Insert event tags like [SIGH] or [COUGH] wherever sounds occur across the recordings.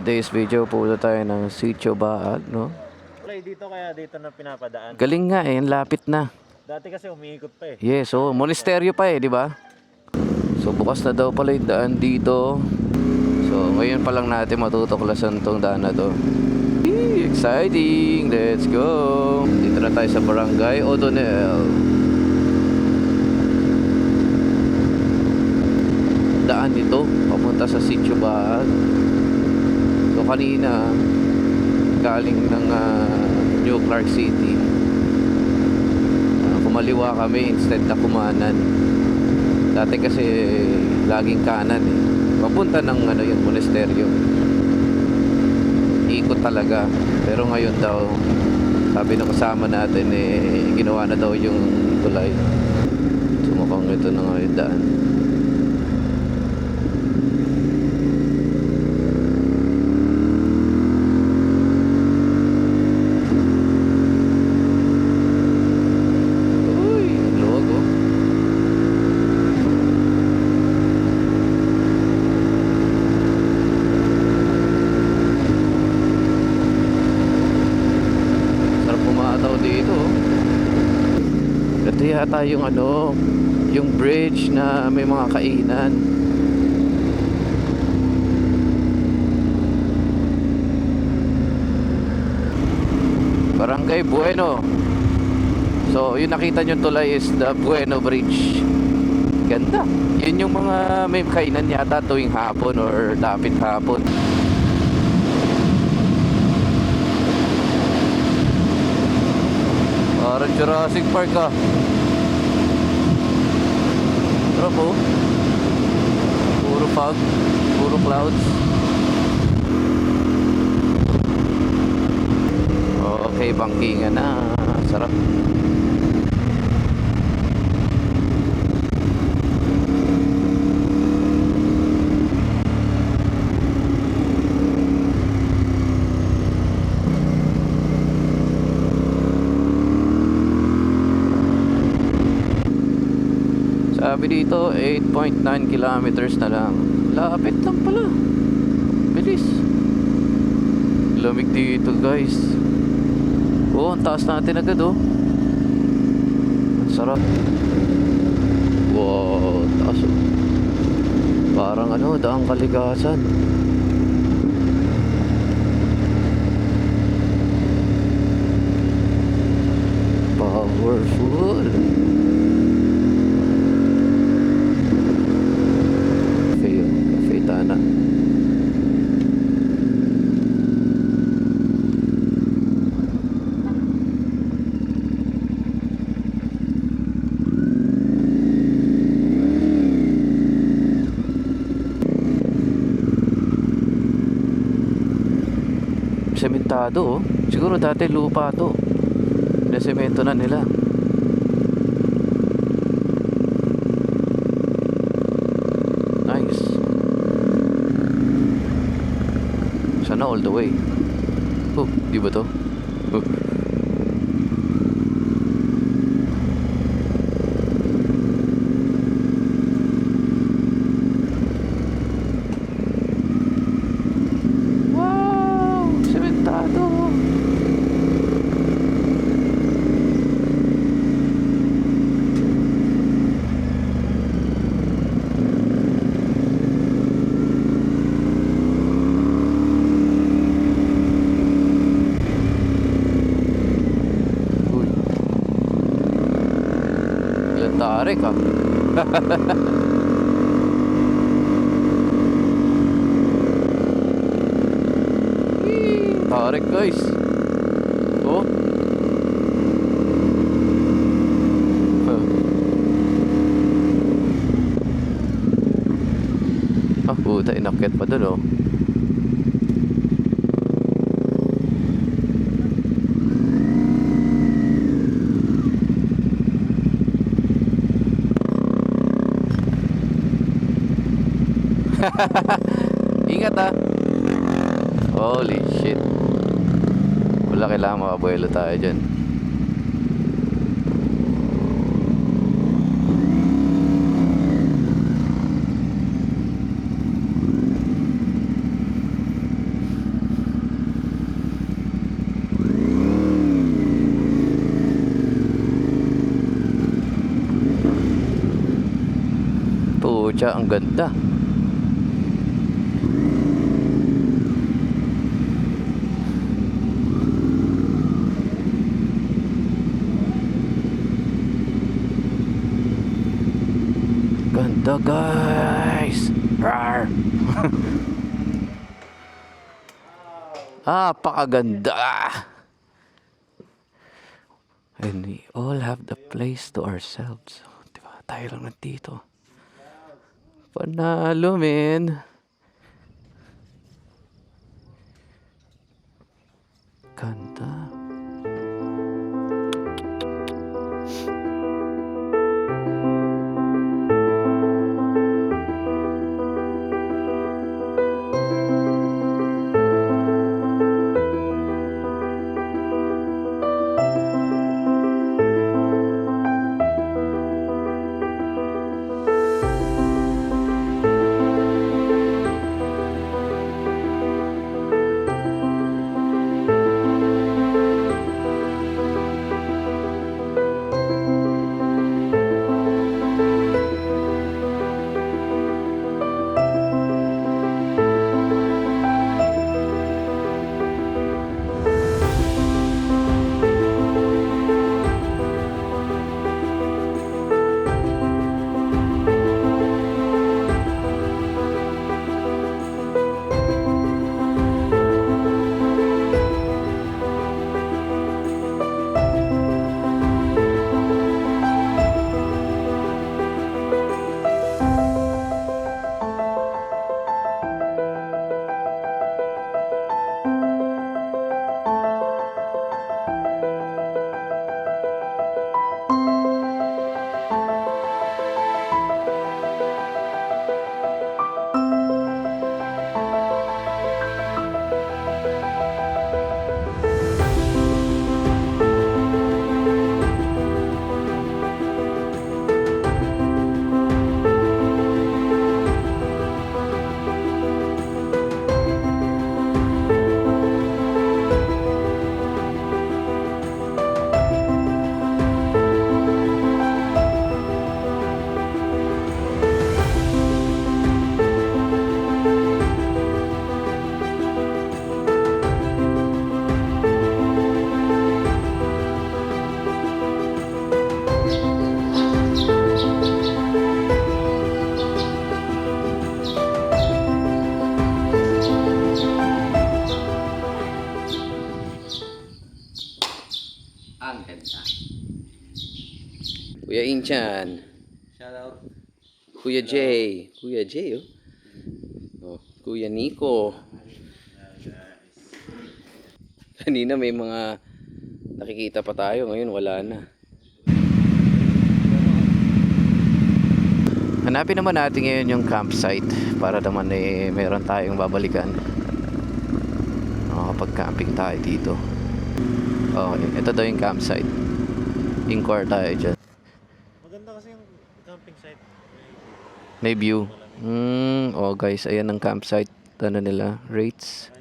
Today's video, pupunta tayo ng Sitio Baag, no? Play dito kaya dito na pinapadaan. Galing nga eh, lapit na. Dati kasi umiikot pa eh. Yes, oh, monasteryo pa eh, di ba? So bukas na daw pala yung daan dito. So ngayon pa lang natin matutuklasan tong daan na to. Yee, exciting! Let's go! Dito na tayo sa Barangay O'Donnell. Daan dito, papunta sa Sitio Baag. Kanina, galing ng ah, New Clark City. Ah, kumaliwa kami instead na kumanan. Dati kasi laging kanan eh. Papunta ng ano yung monasteryo. Ikot talaga. Pero ngayon daw, sabi ng kasama natin eh, ginawa na daw yung tulay. So mukhang ito na nga yung daan. Uy, luwag oh. Sarap pumataw dito. oh. Ito yata yung ano, yung bridge na may mga kainan. Barangay Bueno. So, yung nakita nyo tulay is the Bueno Bridge. Ganda. Yun yung mga may kainan yata tuwing hapon or dapit hapon. Parang Jurassic Park ah. Sarap oh. Puro fog. Puro clouds. Okay, bangkingan na. Sarap. Sabi dito, 8.9 kilometers na lang. Lapit lang pala. Bilis. Lamig dito guys. Oh, ang taas natin agad oh. Ang sarap. Wow, taas oh. Parang ano, daang kaligasan. Sementado oh. Siguro dati lupa to. Nasemento na nila. Nice. Sana all the way. Oh, di ba to? Oh. Wow! Sementado! Uy. Ilan tarik ah. Yee, Tarik guys. Oh. Ah, puta, inakyat pa dun oh. [LAUGHS] Ingat ha. Holy shit. Wala kailangan makabuelo tayo dyan. Pucha, ang ganda. Ganda guys. Rar. [LAUGHS] ah, pakaganda. And we all have the place to ourselves. Diba? Tayo lang nandito. Panalo, men. Ganda. Inchan. Shout out. Kuya Jay. Kuya Jay, oh. oh. Kuya Nico. Kanina may mga nakikita pa tayo. Ngayon wala na. Hanapin naman natin ngayon yung campsite para naman eh meron tayong babalikan. Kapag camping tayo dito. Oh, ito daw yung campsite. Inquire tayo dyan. Maganda kasi yung camping site. May view. Hmm, oh guys, ayan ang campsite. Ano nila, rates.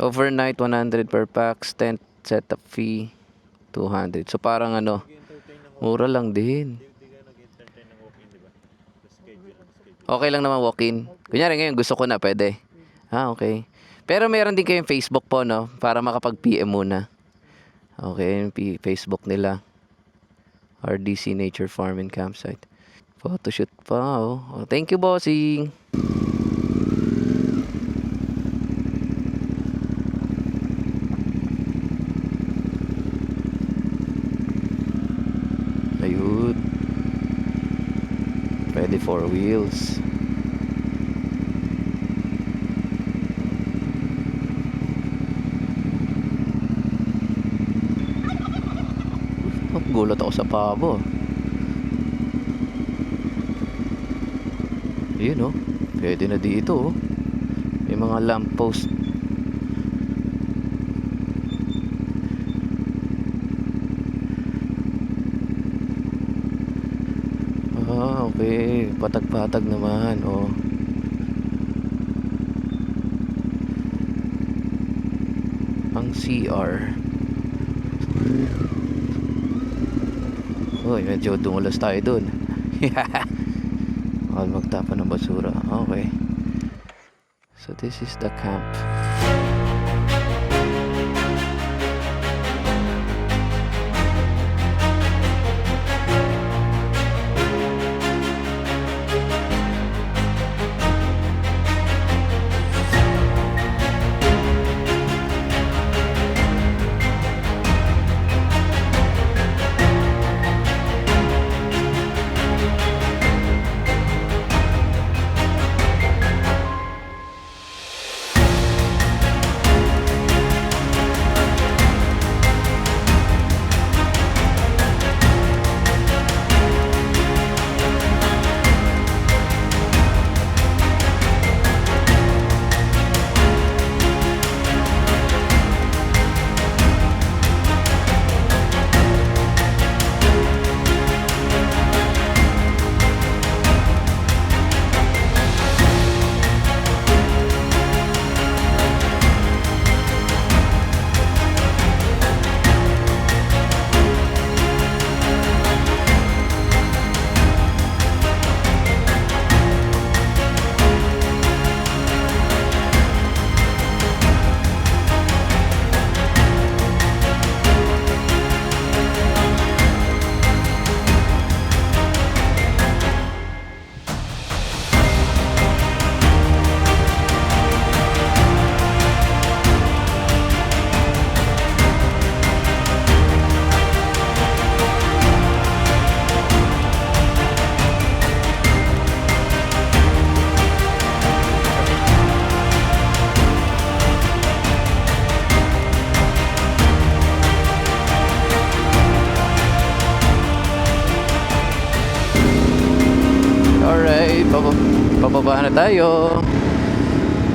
Overnight, 100 per pax. Tent setup fee, 200. So parang ano, mura lang din. Okay lang naman walk-in. Kunyari ngayon, gusto ko na, pwede. Ah, okay. Pero meron din kayong Facebook po, no? Para makapag-PM muna. Okay, Facebook nila. RDC Nature Farm and Campsite. Photoshoot pa, oh. oh thank you, bossing. Ayun. Pwede four wheels. Oh, gulat ako sa pabo. Ayun oh. Pwede na dito oh. May mga lamppost. Ah, okay. Patag-patag naman, oh. Ang CR. Uy, medyo dumulas tayo dun. [LAUGHS] Bawal magtapon ng basura. Okay. So this is the camp. pababa na tayo.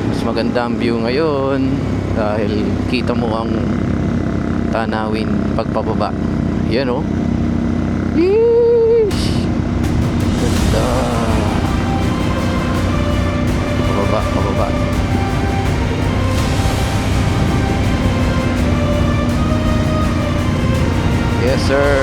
Mas maganda ang view ngayon dahil kita mo ang tanawin pagpababa. Yan o oh. Yeesh! ganda. Pababa pababa. Yes sir.